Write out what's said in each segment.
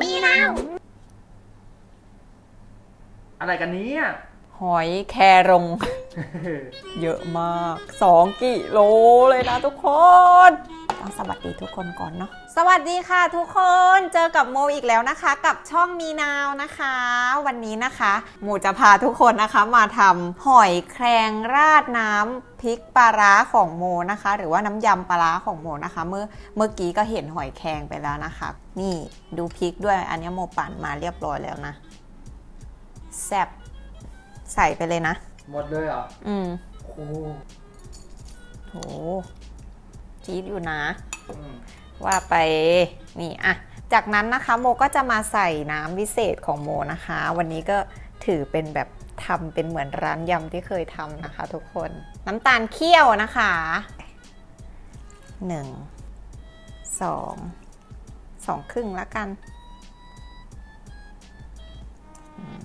มีแล้ว อะไรกันเนี้หอยแครง เยอะมาก 2กิโลเลยนะทุกคนต้อง สวัสดีทุกคนก่อนเนาะสวัสดีค่ะทุกคนเจอกับโมอีกแล้วนะคะ กับช่องมีนาวนะคะ วันนี้นะคะโมจะพาทุกคนนะคะมาทำหอยแครงราดน้ำพริกปลาร้าของโมนะคะ หรือว่าน้ำยำปลาร้าของโมนะคะ เมื่อเมื่อกี้ก็เห็นหอยแครงไปแล้วนะคะ นี่ดูพริกด้วยอันนี้โมปั่นมาเรียบร้อยแล้วนะแซ่บใส่ไปเลยนะ หมดเลยเหรอ อืมโอ้โห จี๊ดอยู่นะอืมว่าไปนี่อะจากนั้นนะคะโมก็จะมาใส่น้ำวิเศษของโมนะคะ วันนี้ก็ถือเป็นแบบทำเป็นเหมือนร้านยำที่เคยทำนะคะ ทุกคนน้ำตาลเคี่ยวนะคะหนึ่งสองสองครึ่งแล้วกันอืม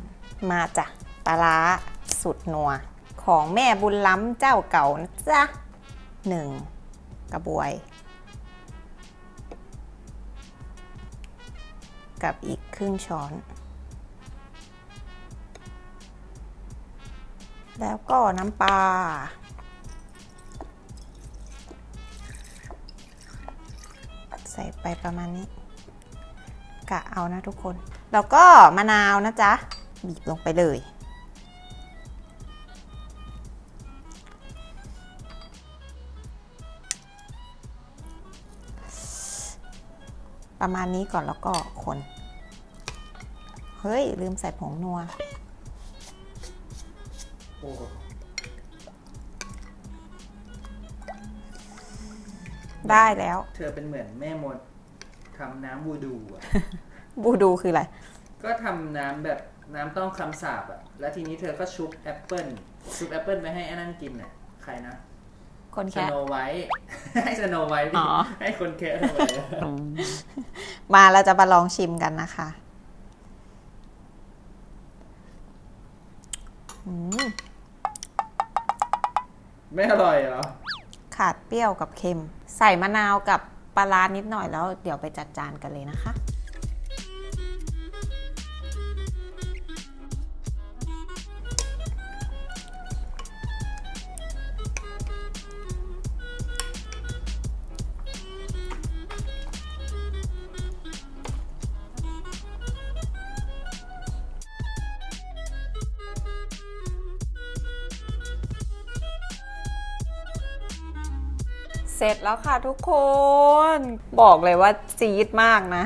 มาจ้ะปลาร้าสุดนัว ของแม่บุญล้ำเจ้าเก่านะจ๊ะหนึ่ง กระบวย กับอีกครึ่งช้อน แล้วก็น้ำปลาใส่ไปประมาณนี้ กะเอานะทุกคน แล้วก็มะนาวนะจ๊ะ บีบลงไปเลย ประมาณนี้ก่อนแล้วก็คน เฮ้ย ลืมใส่ผงนัวโอ้ได้แล้ว เธอเป็นเหมือนแม่มดทำน้ำบูดูอะบูดูคืออะไร ก็ทำน้ำแบบน้ำต้องคำสาบอะแล้วทีนี้เธอก็ชุบแอปเปิ้ลชุบแอปเปิ้ลไปให้ไอ้นั่นกินอะใครนะ คนสแค่โนไวท์ให้สโนไวท์อ๋อ ให้คนแค่ทำไมอะมาเราจะมาลองชิมกันนะคะอืมไม่อร่อยเหรอ ขาดเปรี้ยวกับเค็ม ใส่มะนาวกับปลาร้านิดหน่อยแล้ว เดี๋ยวไปจัดจานกันเลยนะคะ ร็จแล้วค่ะทุกคน บอกเลยว่าจี๊ดมากนะ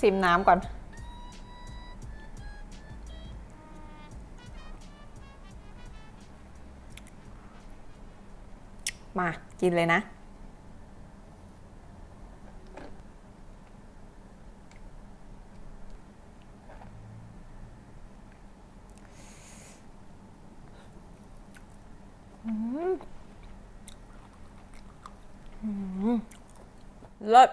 ชิมน้ำก่อน มา กินเลยนะ เลิศ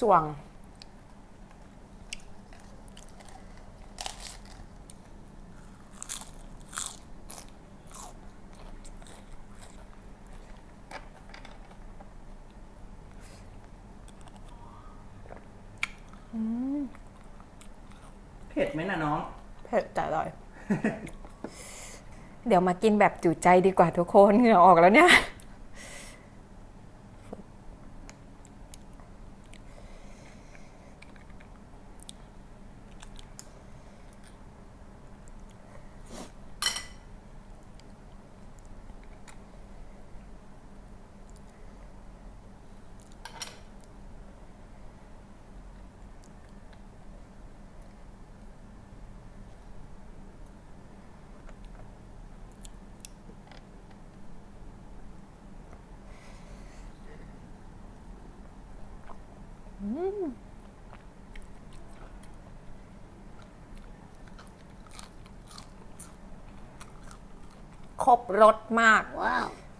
ส่วง เผ็ดไหมนะน้อง เผ็ดแต่อร่อย เดี๋ยวมากินแบบจุใจดีกว่าทุกคนเหงื่อออกแล้วเนี่ย ครบรสมาก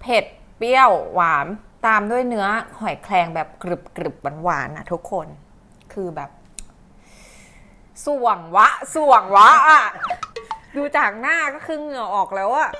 เผ็ดเปรี้ยวหวานตามด้วยเนื้อหอยแครงแบบกรึบกรึบหวานหวานๆนะทุกคนคือแบบสวงวะสวงวะอะดูจากหน้าก็คือเหงื่อออกแล้วอะ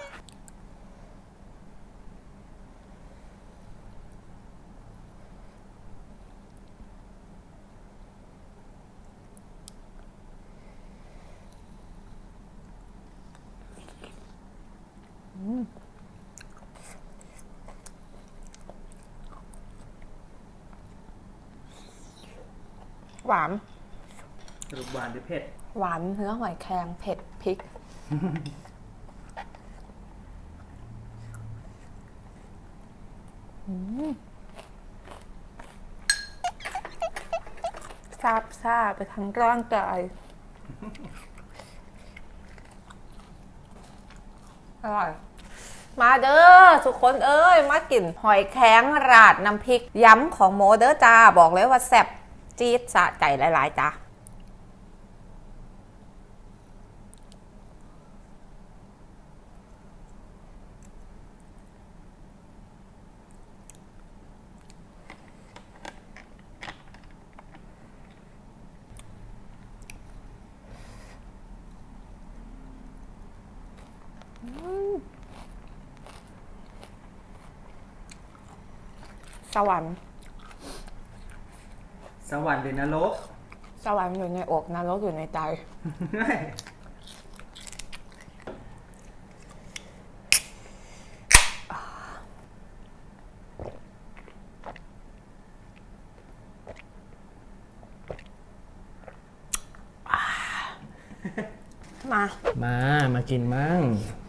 หวานสรุปหวานหรือเผ็ด หวานเนื้อหอยแครงเผ็ดพริก อืมซาบซ่าไปทั้งร่างกาย อร่อย มาเด้อทุกคนเอ้ย มากินหอยแข็งราดน้ำพริก ย้ำของโมเด้อจ้า บอกเลยว่าแซ่บ จี๊ดสะใจหลายๆจ้าสวรรค์ สวรรค์หรือนรก สวรรค์อยู่ในอกนรกอยู่ในใจ มา มามากินมั่ง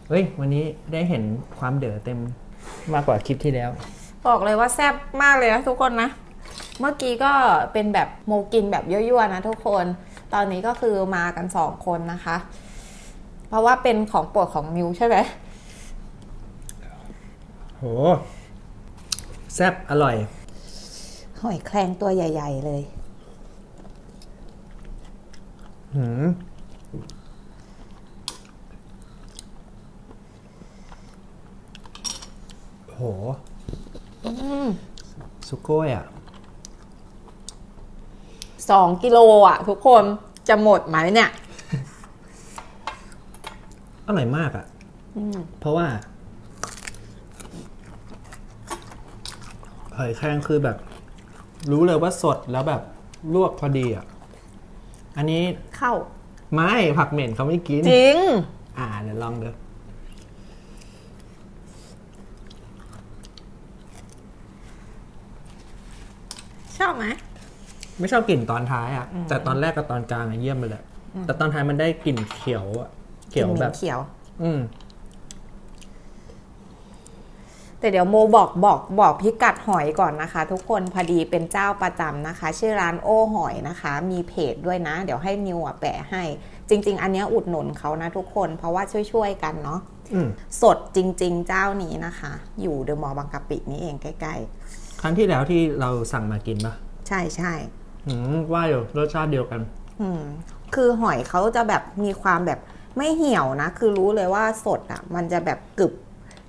เฮ้ย วันนี้ได้เห็นความเดือเต็มมากกว่าคลิปที่แล้ว บอกเลยว่าแซ่บมากเลยนะทุกคนนะ เมื่อกี้ก็เป็นแบบโมกินแบบยั่วๆนะทุกคน ตอนนี้ก็คือมากันสองคนนะคะ เพราะว่าเป็นของโปรดของมิวใช่ไหมโห แซ่บอร่อย หอยแครงตัวใหญ่ ๆ เลย หืมโหสุโก้ยอะ สองกิโลอะ ทุกคนจะหมดไหมเนี่ย อร่อยมากอะ เพราะว่าหอยแครงคือแบบ รู้เลยว่าสดแล้วแบบลวกพอดีอะ อันนี้เข้า ไม่ผักเหม็นเขาไม่กิน จริง อ่าเดี๋ยวลองดูชอบไหม ไม่ชอบกลิ่นตอนท้ายอะ แต่ตอนแรกกับตอนกลางอะเยี่ยมไปเลยแต่ตอนท้ายมันได้กลิ่นเขียวอะ เขียวแบบเขียว อืม แต่เดี๋ยวโมบอกบอกบอกพิกัดหอยก่อนนะคะ ทุกคนพอดีเป็นเจ้าประจำนะคะ ชื่อร้านโอ้หอยนะคะ มีเพจด้วยนะ เดี๋ยวให้นิวอะแปะให้ จริง ๆ อันเนี้ยอุดหนุนเขานะทุกคนเพราะว่าช่วยๆกันเนาะอืมสดจริง ๆ เจ้านี้นะคะ อยู่เดอะมอลล์บางกะปินี่เองใกล้ครั้งที่แล้วที่เราสั่งมากินปะๆใช่ใช่อืม ว่าอยู่รสชาติเดียวกัน อืมคือหอยเขาจะแบบมีความแบบไม่เหี่ยวนะ คือรู้เลยว่าสดอะ มันจะแบบกรึบ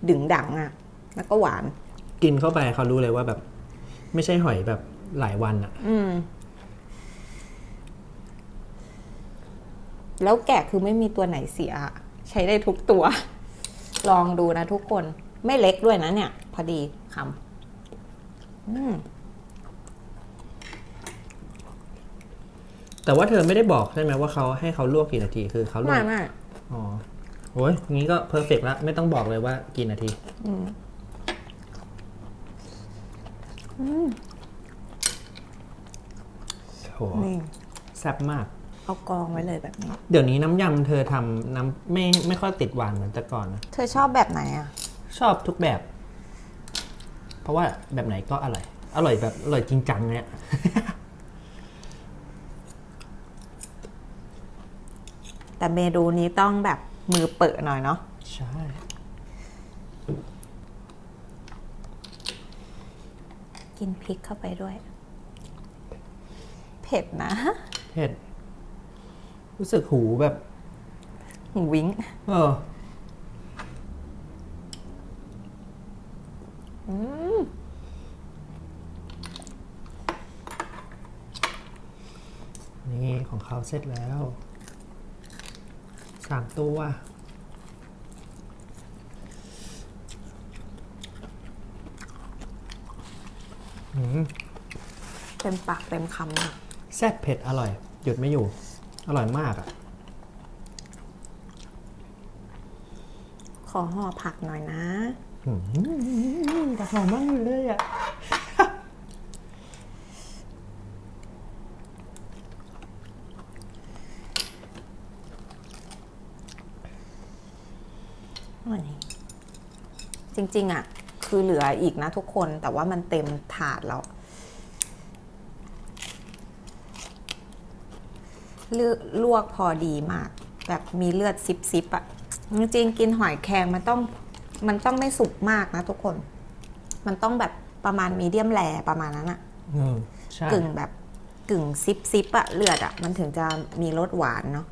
ดึงดังอะ แล้วก็หวาน กินเข้าไปเขารู้เลยว่าแบบ ไม่ใช่หอยแบบหลายวันอะ อืม แล้วแกะคือไม่มีตัวไหนเสียอะใช้ได้ทุกตัว ลองดูนะทุกคน ไม่เล็กด้วยนะเนี่ย พอดีคำอืม แต่ว่าเธอไม่ได้บอกใช่ไหมว่าเขาให้เขาลวกกี่นาทีคือเขาลวไม่กไม่อ๋อโอ้ยงี้ก็เพอร์เฟกแล้วไม่ต้องบอกเลยว่ากี่นาทีอืมโหนี่แซ่บมาก เอากองไว้เลยแบบนี้ เดี๋ยวนี้น้ำยำเธอทำน้ำไม่ไม่ค่อยติดหวานเหมือนแต่ก่อนนะ เธอชอบแบบไหนอะ ชอบทุกแบบ เพราะว่าแบบไหนก็อร่อย อร่อยแบบอร่อยจริงจังเนี่ย แต่เมนูนี้ต้องแบบมือเปิดหน่อยเนาะใช่ กินพริกเข้าไปด้วย เผ็ดนะ เผ็ด รู้สึกหูแบบหูวิ้งเอออืมนี่ของเขาเสร็จแล้ว สามตัว อืมเต็มปากเต็มคำเลยแซ่บเผ็ดอร่อย หยุดไม่อยู่ อร่อยมากอะ ขอห่อผักหน่อยนะ อืมแต่หอมมากเลยอะ จริง ๆอะ คือเหลืออีกนะทุกคนแต่ว่ามันเต็มถาดแล้วเลือกลวกพอดีมาก แบบมีเลือดซิบซิบๆอะจริงๆกินหอยแครงมันต้องมันต้องไม่สุกมากนะทุกคน มันต้องแบบประมาณมีเดียมแรประมาณนั้นอะอืมใช่กึ่งแบบกึ่งซิปซิปอะเลือดอะมันถึงจะมีรสหวานเนาะ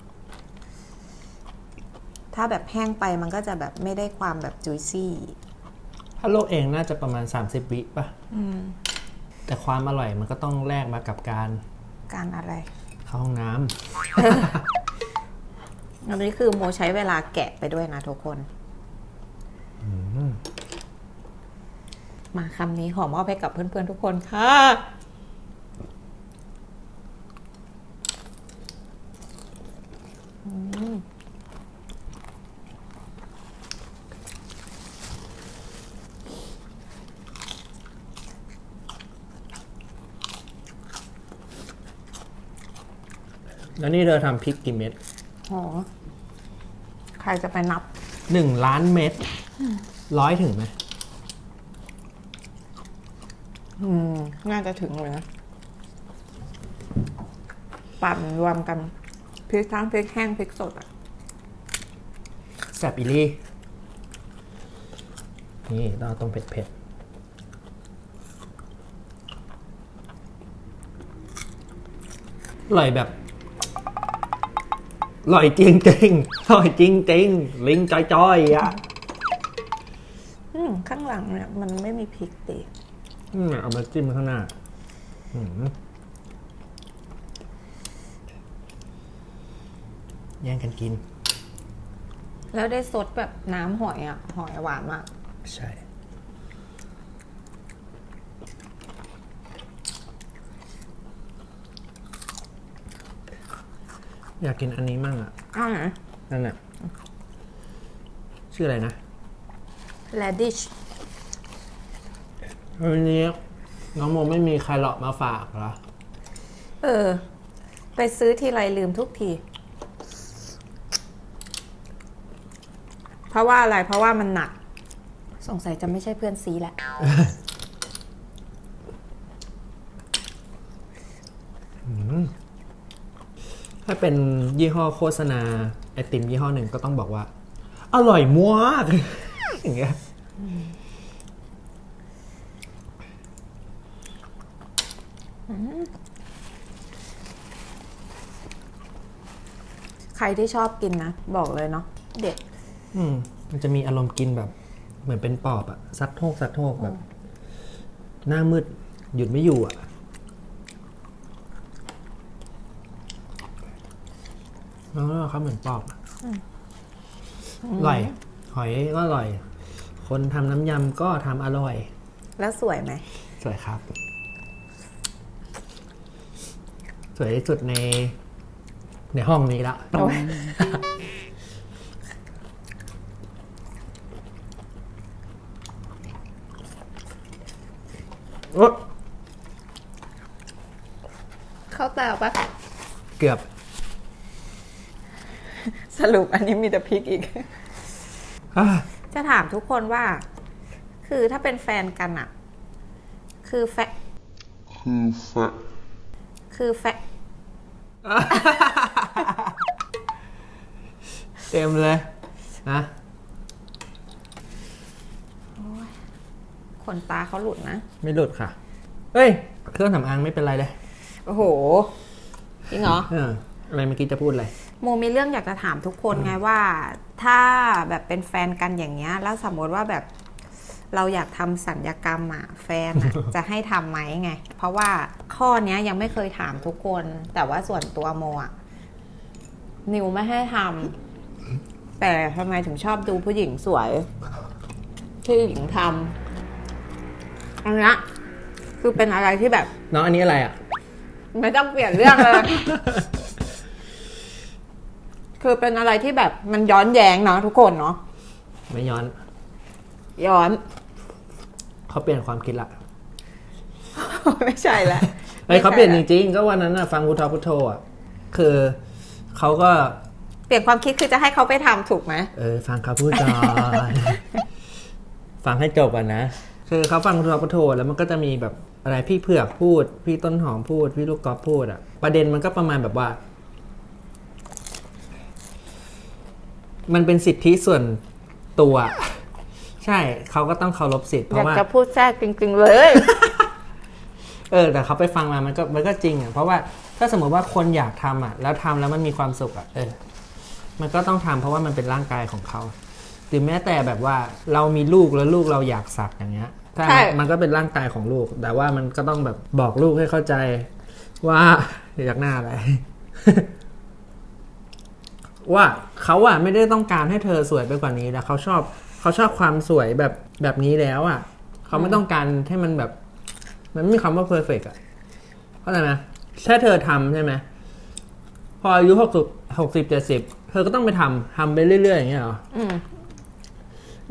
ถ้าแบบแห้งไปมันก็จะแบบไม่ได้ความแบบจุยซี่ ถ้าโลกเองน่าจะประมาณ 30 วิป่ะแต่ความอร่อยมันก็ต้องแลกมากับการการอะไร เข้าห้องน้อันนี้คือโมใช้เวลาแกะไปด้วยนะทุกคน มาคำนี้ขอมอบให้กับเพื่อนๆทุกคนค่ะำแล้วนี่เธอทำพริกกี่เม็ดโหใครจะไปนับ หนึ่งล้านเม็ดร้อยถึงไหมอืม น่าจะถึงเลยนะ ปั่นรวมกันพริกทั้งพริกแห้งพริกสดอะแซบอีลี่ นี่เราต้องเผ็ดเผ็ดๆอร่อยแบบ อร่อยจริงจริงๆอร่อยจริงจริงๆลิงจอยๆอะอืมข้างหลังเนี่ยมันไม่มีพริกติอืมเอามาจิ้มข้างหน้าอืมแย่งกันกิน แล้วได้ซดแบบน้ำหอยอะ หอยหวานมาก ใช่ อยากกินอันนี้มั่งอะอ้าวไหนนั่นน่ะชื่ออะไรนะ radish วันนี้น้องโมไม่มีใครหลอกมาฝากเหรอ เออ ไปซื้อทีไรลืมทุกที เพราะว่าอะไรเพราะว่ามันหนัก สงสัยจะไม่ใช่เพื่อนซีแหละ ถ้าเป็นยี่ห้อโฆษณาไอติมยี่ห้อหนึ่งก็ต้องบอกว่า อร่อยมากอย่างเงี้ยใครที่ชอบกินนะ บอกเลยเนาะเด็ด อืม มันจะมีอารมณ์กินแบบ เหมือนเป็นปอบอะซัดโทกซัดโทกแบบ หน้ามืด หยุดไม่อยู่อะ แล้วเขาเหมือนปอบอะอร่อย หอยก็อร่อย คนทำน้ำยำก็ทำอร่อย แล้วสวยไหม สวยครับ สวยที่สุดใน ในห้องนี้ละโอ้ยโอ๊ะเข้าแตวปะเกือบ สรุปอันนี้มีแต่พริกอีกอะจะถามทุกคนว่า คือถ้าเป็นแฟนกันอะคือแฟคือแฟะคือแฟเต็มเลยนะขนตาเขาหลุดนะ ไม่หลุดค่ะเฮ้ย เครื่องสำอางไม่เป็นไรเลย โอ้โห จริงเหรอเอออะไรเมื่อกี้จะพูดอะไร โมมีเรื่องอยากจะถามทุกคนไงว่า ถ้าแบบเป็นแฟนกันอย่างเงี้ย แล้วสมมติว่าแบบเราอยากทำสัญญกรรมอะแฟนอะจะให้ทำไหมไง เพราะว่าข้อเนี้ยยังไม่เคยถามทุกคน แต่ว่าส่วนตัวโมอะนิวไม่ให้ทำแต่ทำไมถึงชอบดูผู้หญิงสวยที่หญิงทำอันเนี้ยคือเป็นอะไรที่แบบ น้องอันนี้อะไรอะ ไม่ต้องเปลี่ยนเรื่องเลย คือเป็นอะไรที่แบบมันย้อนแย้งเนาะทุกคนเนาะไม่ย้อน ย้อน เขาเปลี่ยนความคิดละ ไม่ใช่แล้วเฮ้ยเขาเปลี่ยนจริงๆ ก็วันนั้นน่ะฟังพุทธพุทโธอะ คือเขาก็ เปลี่ยนความคิดคือจะให้เขาไปทำถูกไหมเออฟังเขาพูดก่อนฟังให้จบก่อนนะ คือเขาฟังพุทธพุทโธแล้วมันก็จะมีแบบอะไรพี่เผือกพูด พี่ต้นหอมพูด พี่ลูกกอล์ฟพูดอะ ประเด็นมันก็ประมาณแบบว่า มันเป็นสิทธิส่วนตัว ใช่เขาก็ต้องเคารพสิทธิ์เพอยาราะกว่า จะพูดแทรกจริงๆเลย เออแต่เขาไปฟังมามันก็มันก็จริงอะเพราะว่าถ้าสมมติว่าคนอยากทำอะ แล้วทำแล้วมันมีความสุขอะเออมันก็ต้องทำเพราะว่ามันเป็นร่างกายของเขาหรือแม้แต่แบบว่าเรามีลูกแล้วลูกเราอยากสักอย่างเงี้ยถ้าใช่ มันก็เป็นร่างกายของลูก แต่ว่ามันก็ต้องแบบบอกลูกให้เข้าใจว่า อยากหน้าอะไร ว่าเขาอะไม่ได้ต้องการให้เธอสวยไปกว่านี้แล้วเขาชอบเขาชอบความสวยแบบแบบนี้แล้วอะเขาไม่ต้องการให้มันแบบ มันไม่มีคำว่าเพอร์เฟกอะเข้าใจไหมแค่เธอทำใช่ไหมพออายุหกสิบหกสิบเจ็ดสิบเธอก็ต้องไปทำทำไปเรื่อยๆอย่างเงี้ยหรออืม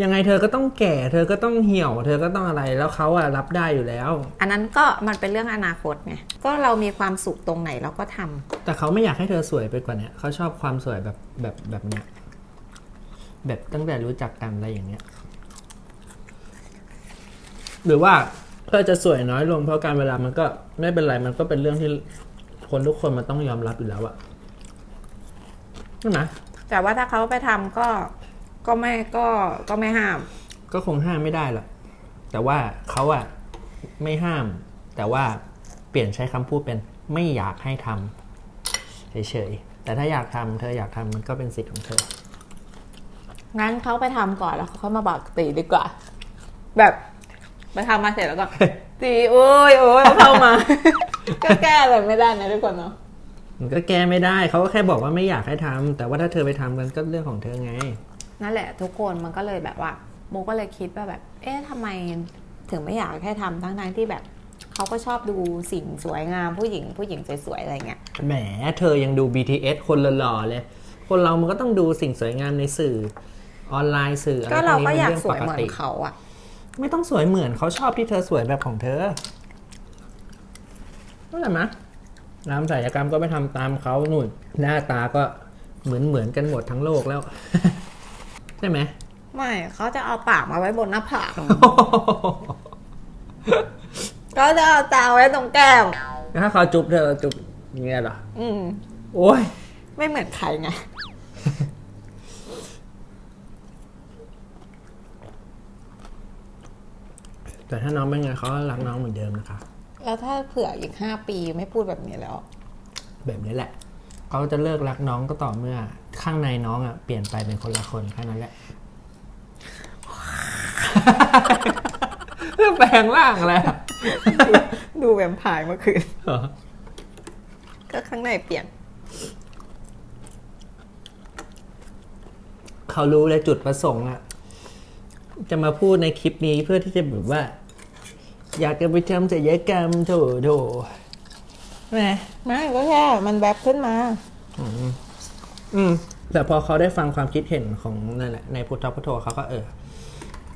ยังไงเธอก็ต้องแก่ เธอก็ต้องเหี่ยว เธอก็ต้องอะไรแล้วเขาอะรับได้อยู่แล้ว อันนั้นก็มันเป็นเรื่องอนาคตไงก็เรามีความสุขตรงไหนเราก็ทำแต่เขาไม่อยากให้เธอสวยไปกว่าเนี้ยเขาชอบความสวยแบบแบบแบบเนี้ยแบบตั้งแต่รู้จักกันอะไรอย่างเงี้ย หรือว่าเธอจะสวยน้อยลงเพราะการเวลามันก็ไม่เป็นไรมันก็เป็นเรื่องที่คนทุกคนมันต้องยอมรับอยู่แล้วอะใช่ไหมแต่ว่าถ้าเขาไปทำก็ ก็ไม่ก็ก็ไม่ห้าม ก็คงห้ามไม่ได้หรอกแต่ว่าเขาอะไม่ห้าม แต่ว่าเปลี่ยนใช้คำพูดเป็นไม่อยากให้ทำเฉยๆแต่ถ้าอยากทำเธออยากทำมันก็เป็นสิทธิ์ของเธอ งั้นเขาไปทำก่อนแล้วเขาค่อยมาบอกตีดีกว่า แบบไปทำมาเสร็จแล้วก็ ตีโอ้ยโอ้ยเข้ามา ก็แก้อะไรไม่ได้นะทุกคนเนาะมันก็แก้ไม่ได้เขาก็แค่บอกว่าไม่อยากให้ทำแต่ว่าถ้าเธอไปทำกันก็เรื่องของเธอไง นั่นแหละทุกคนมันก็เลยแบบว่าโมก็เลยคิดว่าแบบ เอ๊ะทำไมถึงไม่อยากให้ทำทั้งนั้นที่แบบเขาก็ชอบดูสิ่งสวยงามผู้หญิงผู้หญิงสวยๆอะไรเงี้ยแหมเธอยังดู BTS คนหล่อๆเลย คนเรามันก็ต้องดูสิ่งสวยงามในสื่อออนไลน์สื่ออะไรก็เราพวก็นี้อยากป็นสวยรื่งเหมือนติเขาอะไม่ต้องสวยเหมือนเขาชอบที่เธอสวยแบบของเธอเข้าใจไหมรามศัลยกรรมก็ไปทำตามเขาหนุ่นหน้าตาก็เหมือนเหมือนกันหมดทั้งโลกแล้วใช่ไหมไม่เขาจะเอาปากมาไว้บนหน้าผากเขาจะเอาตาไว้ตรงแก้มแล้วถ้าเขาจุ๊บเธอจุ๊บอย่างเงี้ยเหรออืมโอ้ยไม่เหมือนใครไงแต่ถ้าน้องเป็นไงเขาก็รักน้องเหมือนเดิมนะคะ แล้วถ้าเผื่ออีกห้าปีไม่พูดแบบนี้แล้ว แบบนี้แหละ เขาจะเลิกรักน้องก็ต่อเมื่อ ข้างในน้องอะเปลี่ยนไปเป็นคนละคนแค่นั้นแหละแปลงร่างแล้วดูแวมไพร์เมื่อคืนก็ข้างในเปลี่ยน เขารู้เลยจุดประสงค์อะ จะมาพูดในคลิปนี้เพื่อที่จะแบบว่า อยากจะไปทำศัลยกรรมโถโถ แหมไม่ก็แค่มันแบบขึ้นมา อืมแต่พอเขาได้ฟังความคิดเห็นของนั่นแหละในพุทธพุทโธเขาก็เออ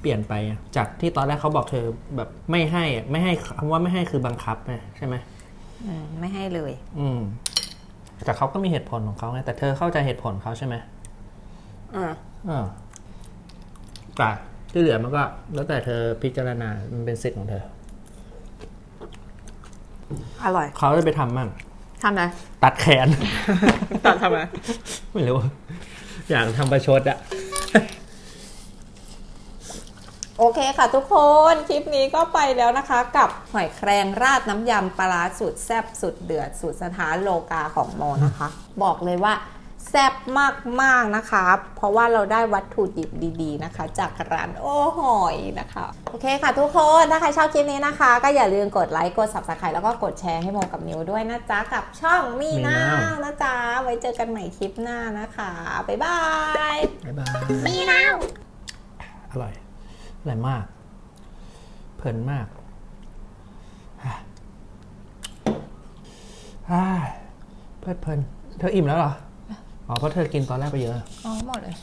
เปลี่ยนไปอะจากที่ตอนแรกเขาบอกเธอแบบไม่ให้อะไม่ให้คำว่าไม่ให้คือบังคับนะใช่ไหมอืมไม่ให้เลย อืมแต่เขาก็มีเหตุผลของเขาไงแต่เธอเข้าใจเหตุผลเขาใช่ไหมอ่าอ่าแต่ที่เหลือมันก็ แล้วแต่เธอพิจารณามันเป็นสิทธิ์ของเธอ อร่อย เขาจะไปทำมั่งทำอะไรตัดแขน ตัดทำอะไรไม่รู้อยากทำประชดอะโอเคค่ะทุกคนคลิปนี้ก็ไปแล้วนะคะ กับหอยแครงราดน้ำยำปลาร้าสุดแซ่บสุดเดือดสุดสถานโลกาของโมนะคะ บอกเลยว่า แซ่บมากๆนะคะ เพราะว่าเราได้วัตถุดิบดีๆนะคะ จากร้านโอ้หอยนะคะ โอเคค่ะทุกคน ถ้าใครชอบคลิปนี้นะคะ ก็อย่าลืมกดไลค์กด subscribe แล้วก็กดแชร์ให้โมกับนิวด้วยนะจ๊ะ กับช่องมีนาวนะจ๊ะ ไว้เจอกันใหม่คลิปหน้านะคะบ๊ายบายบ๊ายบายมีนาวอร่อยอร่อยมาก เพลินมากอะอ่าเพลิดเพลินเธออิ่มแล้วเหรอ อ๋อเพราะเธอกินตอนแรกไปเยอะ อ๋อหมดเลย